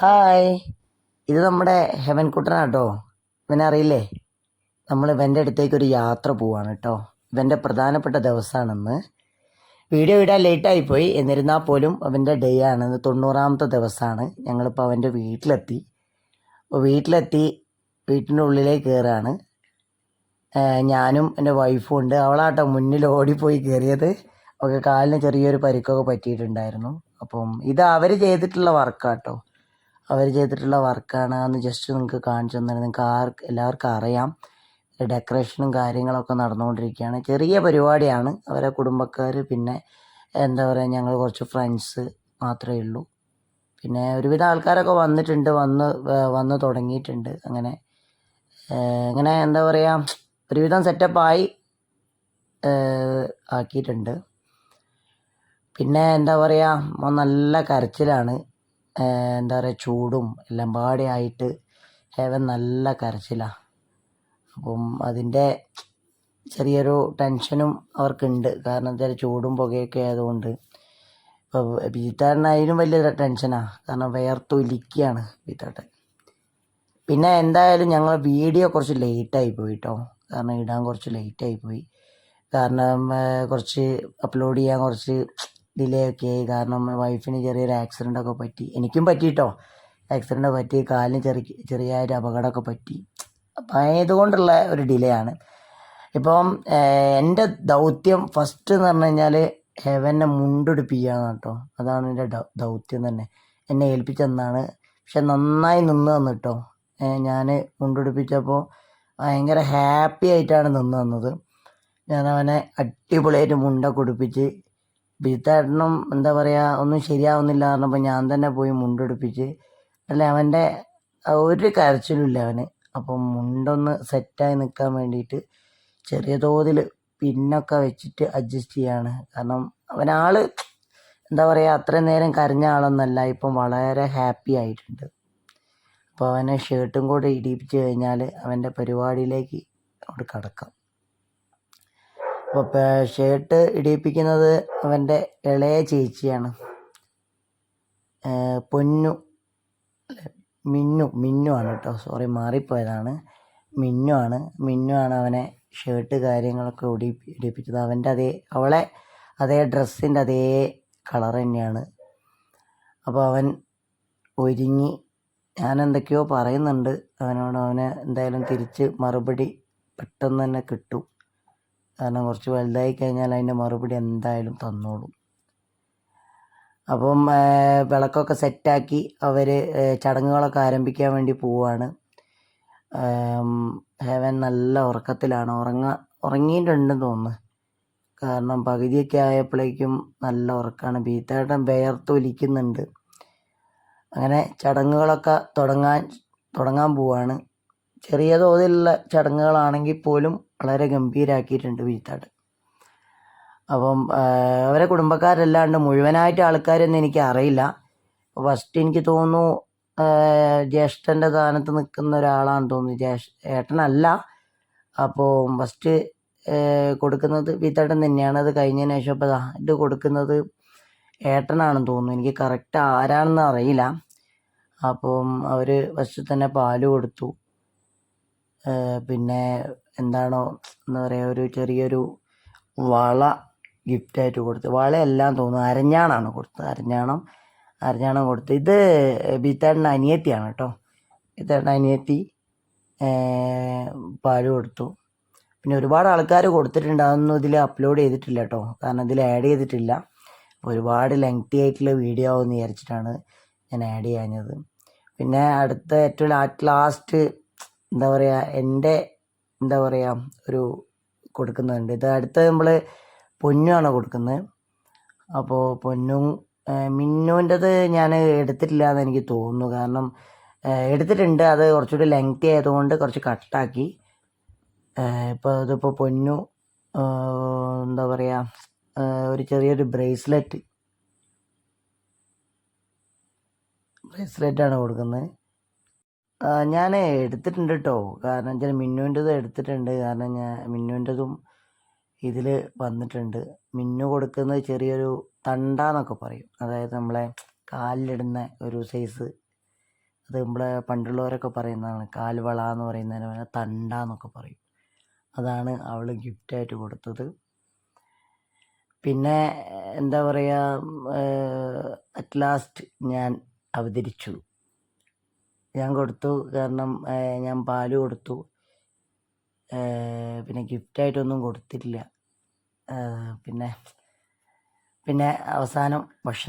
Hi. ഇത് നമ്മുടെ heaven കുട്ടനാട്ടോ ഇവനെ അറിയില്ലേ? നമ്മൾ ഇവന്റെ അടുത്തേക്ക് ഒരു യാത്ര പോവാണ് കേട്ടോ ഇവന്റെ പ്രധാനപ്പെട്ട ദിവസമാണെന്ന് വീഡിയോ ഇടാൻ ലേറ്റായി പോയി. എന്നിരുന്നാൽ പോലും അവന്റെ ഡേ ആണ്. തൊണ്ണൂറാമത്തെ ദിവസമാണ് ഞങ്ങളിപ്പോൾ അവന്റെ വീട്ടിലെത്തി. അപ്പോൾ വീട്ടിലെത്തി വീട്ടിന്റെ ഉള്ളിലേക്ക് കയറുകയാണ് ഞാനും എന്റെ വൈഫും ഉണ്ട്. അവളാട്ടോ മുന്നിൽ ഓടിപ്പോയി കയറിയത് ഒക്കെ കാലിന് ചെറിയൊരു പരിക്കൊക്കെ പറ്റിയിട്ടുണ്ടായിരുന്നു. അപ്പം ഇത് അവർ ചെയ്തിട്ടുള്ള വർക്കാട്ടോ അവർ ചെയ്തിട്ടുള്ള വർക്കാണ് അന്ന് ജസ്റ്റ് നിങ്ങൾക്ക് കാണിച്ചു തന്നെ നിങ്ങൾക്ക് ആർ എല്ലാവർക്കും അറിയാം. ഡെക്കറേഷനും കാര്യങ്ങളൊക്കെ നടന്നുകൊണ്ടിരിക്കുകയാണ്. ചെറിയ പരിപാടിയാണ്. അവരെ കുടുംബക്കാർ പിന്നെ എന്താ പറയുക ഞങ്ങൾ കുറച്ച് ഫ്രണ്ട്സ് മാത്രമേ ഉള്ളൂ. പിന്നെ ഒരുവിധ ആൾക്കാരൊക്കെ വന്നിട്ടുണ്ട്. വന്ന് വന്ന് തുടങ്ങിയിട്ടുണ്ട്. അങ്ങനെ അങ്ങനെ എന്താ പറയുക ഒരുവിധം സെറ്റപ്പായി ആക്കിയിട്ടുണ്ട്. പിന്നെ എന്താ പറയുക നല്ല കരച്ചിലാണ്. എന്താ പറയുക ചൂടും എല്ലാം പാടെ ആയിട്ട് ഹെവൻ നല്ല കരച്ചിലാണ് അപ്പം അതിന്റെ ചെറിയൊരു ടെൻഷനും അവർക്കുണ്ട്. കാരണം എന്താ ചൂടും പുകയൊക്കെ ആയതുകൊണ്ട്. ഇപ്പോൾ ബീത്താടിനായാലും വലിയ ടെൻഷനാണ് കാരണം വേർത്തൊലിക്കുകയാണ് ബീത്താട്ടൻ. പിന്നെ എന്തായാലും ഞങ്ങൾ വീഡിയോ കുറച്ച് ലേറ്റായി പോയി കേട്ടോ കാരണം ഇടാൻ കുറച്ച് ലേറ്റായി പോയി. കാരണം കുറച്ച് അപ്ലോഡ് ചെയ്യാൻ കുറച്ച് ഡിലേ ഒക്കെ ആയി. കാരണം വൈഫിന് ചെറിയൊരു ആക്സിഡന്റ് ഒക്കെ പറ്റി. എനിക്കും പറ്റി പറ്റിയിട്ടോ ആക്സിഡന്റ് പറ്റി. കാലിന് ചെറിയ ചെറിയൊരു അപകടമൊക്കെ പറ്റി. അപ്പം ആയതുകൊണ്ടുള്ള ഒരു ഡിലേ ആണ്. ഇപ്പം എന്റെ ദൗത്യം ഫസ്റ്റ് എന്ന് പറഞ്ഞു കഴിഞ്ഞാൽ ഹെവനെ മുണ്ടുടിപ്പിക്കുകയാണ് കേട്ടോ. അതാണ് എന്റെ ദൗത്യം തന്നെ. എന്നെ ഏൽപ്പിച്ചെന്നാണ് പക്ഷെ നന്നായി നിന്ന് തന്നു കേട്ടോ ഞാൻ മുണ്ടുടിപ്പിച്ചപ്പോൾ ഭയങ്കര ഹാപ്പി ആയിട്ടാണ് നിന്ന് തന്നത്. ഞാൻ അവനെ അടിപൊളിയായിട്ട് മുണ്ടൊക്കെ കുടിപ്പിച്ച് ബീത്തേട്ടനും എന്താ പറയുക ഒന്നും ശരിയാവുന്നില്ല പറഞ്ഞപ്പോൾ ഞാൻ തന്നെ പോയി മുണ്ടെടുപ്പിച്ച്. അല്ല അവന്റെ ഒരു കരച്ചിലുമില്ല അവന്. അപ്പം മുണ്ടൊന്ന് സെറ്റായി നിൽക്കാൻ വേണ്ടിയിട്ട് ചെറിയ തോതിൽ പിന്നൊക്കെ വെച്ചിട്ട് അഡ്ജസ്റ്റ് ചെയ്യാണ്. കാരണം അവനാൾ എന്താ പറയുക അത്രയും നേരം കരഞ്ഞ ആളൊന്നല്ല ഇപ്പം വളരെ ഹാപ്പി ആയിട്ടുണ്ട്. അപ്പോൾ അവനെ ഷർട്ടും കൂടെ ഇടിപ്പിച്ച് കഴിഞ്ഞാൽ അവന്റെ പരിപാടിയിലേക്ക് അവിടെ കടക്കാം. അപ്പോൾ ഷർട്ട് ഇടിപ്പിക്കുന്നത് അവന്റെ ഇളയ ചേച്ചിയാണ്. പൊന്നു. മിന്നു മിന്നു ആണ് കേട്ടോ സോറി മാറിപ്പോയതാണ്. മിന്നു ആണ്. മിന്നു ആണ് അവനെ ഷർട്ട് കാര്യങ്ങളൊക്കെ ഉടി ഇടിപ്പിച്ചത്. അവന്റെ അതേ അവളെ അതേ ഡ്രസ്സിന്റെ അതേ കളർ തന്നെയാണ്. അപ്പോൾ അവൻ ഒരുങ്ങി. ഞാൻ എന്തൊക്കെയോ പറയുന്നുണ്ട്. അവനോട് അവനെ എന്തായാലും തിരിച്ച് മറുപടി പെട്ടെന്ന് തന്നെ കിട്ടും. കാരണം കുറച്ച് വലുതായി കഴിഞ്ഞാൽ അതിന്റെ മറുപടി എന്തായാലും തന്നോളും. അപ്പം വിളക്കൊക്കെ സെറ്റാക്കി അവർ ചടങ്ങുകളൊക്കെ ആരംഭിക്കാൻ വേണ്ടി ഹേവൻ ഹെവൻ നല്ല ഉറക്കത്തിലാണ്. ഉറങ്ങ ഉറങ്ങിയിട്ടുണ്ടെന്ന് തോന്നുന്നു. കാരണം പകുതിയൊക്കെ ആയപ്പോഴേക്കും നല്ല ഉറക്കമാണ് ഭീത്തേട്ടൻ വേർത്ത് ഒലിക്കുന്നുണ്ട് അങ്ങനെ ചടങ്ങുകളൊക്കെ തുടങ്ങാൻ തുടങ്ങാൻ പോവാണ്. ചെറിയ തോതിലുള്ള ചടങ്ങുകളാണെങ്കിൽ പോലും വളരെ ഗംഭീരാക്കിയിട്ടുണ്ട് ബീത്താട്ടൻ അപ്പം അവരെ കുടുംബക്കാരല്ലാണ്ട് മുഴുവനായിട്ട് ആൾക്കാരൊന്നും എനിക്ക് അറിയില്ല. ഫസ്റ്റ് എനിക്ക് തോന്നുന്നു ജ്യേഷ്ഠന്റെ സ്ഥാനത്ത് നിൽക്കുന്ന ഒരാളാണെന്ന് തോന്നുന്നു. ജ്യേഷ് ഏട്ടനല്ല. അപ്പോൾ ഫസ്റ്റ് കൊടുക്കുന്നത് വിത്തേട്ടൻ തന്നെയാണ്. അത് കഴിഞ്ഞതിന് ശേഷം അപ്പോൾ ഇത് കൊടുക്കുന്നത് ഏട്ടനാണെന്ന് തോന്നുന്നു. എനിക്ക് കറക്റ്റ് ആരാണെന്ന് അറിയില്ല. അപ്പം അവർ ഫസ്റ്റ് തന്നെ പാൽ കൊടുത്തു. പിന്നെ എന്താണോ എന്താ പറയുക ഒരു ചെറിയൊരു വള ഗിഫ്റ്റായിട്ട് കൊടുത്തു വളയെല്ലാം തോന്നുന്നു. അരഞ്ഞാണാണ് കൊടുത്തത്. അരഞ്ഞാണം അരഞ്ഞാണം കൊടുത്തു. ഇത് ബിത്താടിന്റെ അനിയത്തിയാണ് കേട്ടോ. ബിത്താടിന്റെ അനിയത്തി പാൽ കൊടുത്തു. പിന്നെ ഒരുപാട് ആൾക്കാർ കൊടുത്തിട്ടുണ്ട്. അതൊന്നും ഇതിൽ അപ്ലോഡ് ചെയ്തിട്ടില്ല കേട്ടോ. കാരണം ഇതിൽ ആഡ് ചെയ്തിട്ടില്ല. ഒരുപാട് ലെങ്തി ആയിട്ടുള്ള വീഡിയോ ആവുമെന്ന് വിചാരിച്ചിട്ടാണ് ഞാൻ ആഡ് ചെയ്യാഞ്ഞത്. പിന്നെ അടുത്ത ഏറ്റവും ലാസ്റ്റ് ലാസ്റ്റ് എന്താ പറയുക എന്റെ എന്താ പറയുക ഒരു കൊടുക്കുന്നുണ്ട്. ഇത് അടുത്ത നമ്മൾ പൊന്നുമാണ് കൊടുക്കുന്നത്. അപ്പോൾ പൊന്നും മിന്നുവിന്റെത് ഞാൻ എടുത്തിട്ടില്ല എന്ന് എനിക്ക് തോന്നുന്നു. കാരണം എടുത്തിട്ടുണ്ട്. അത് കുറച്ചുകൂടി ലെങ്തി ആയതുകൊണ്ട് കുറച്ച് കട്ടാക്കി. ഇപ്പോൾ അതിപ്പോൾ പൊന്നു എന്താ പറയുക ഒരു ചെറിയൊരു ബ്രേസ്ലെറ്റ് ബ്രേസ്ലെറ്റാണ് കൊടുക്കുന്നത്. ഞാൻ എടുത്തിട്ടുണ്ട് കേട്ടോ കാരണം വെച്ചാൽ മിന്നുവിന്റെത് എടുത്തിട്ടുണ്ട്. കാരണം ഞാൻ മിന്നുവിന്റെതും ഇതിൽ വന്നിട്ടുണ്ട്. മിന്നു കൊടുക്കുന്നത് ചെറിയൊരു തണ്ട എന്നൊക്കെ പറയും. അതായത് നമ്മളെ കാലിലിടുന്ന ഒരു സൈസ്. അത് നമ്മളെ പണ്ടുള്ളവരൊക്കെ പറയുന്നതാണ്. കാൽവള എന്ന് പറയുന്നതിന് പോലെ തണ്ട എന്നൊക്കെ പറയും. അതാണ് അവൾ ഗിഫ്റ്റായിട്ട് കൊടുത്തത്. പിന്നെ എന്താ പറയുക അറ്റ് ലാസ്റ്റ് ഞാൻ അവതരിച്ചു. ഞാൻ കൊടുത്തു. കാരണം ഞാൻ പാൽ കൊടുത്തു. പിന്നെ ഗിഫ്റ്റായിട്ടൊന്നും കൊടുത്തിട്ടില്ല. ഏഹ്, പിന്നെ പിന്നെ അവസാനം ഭക്ഷണം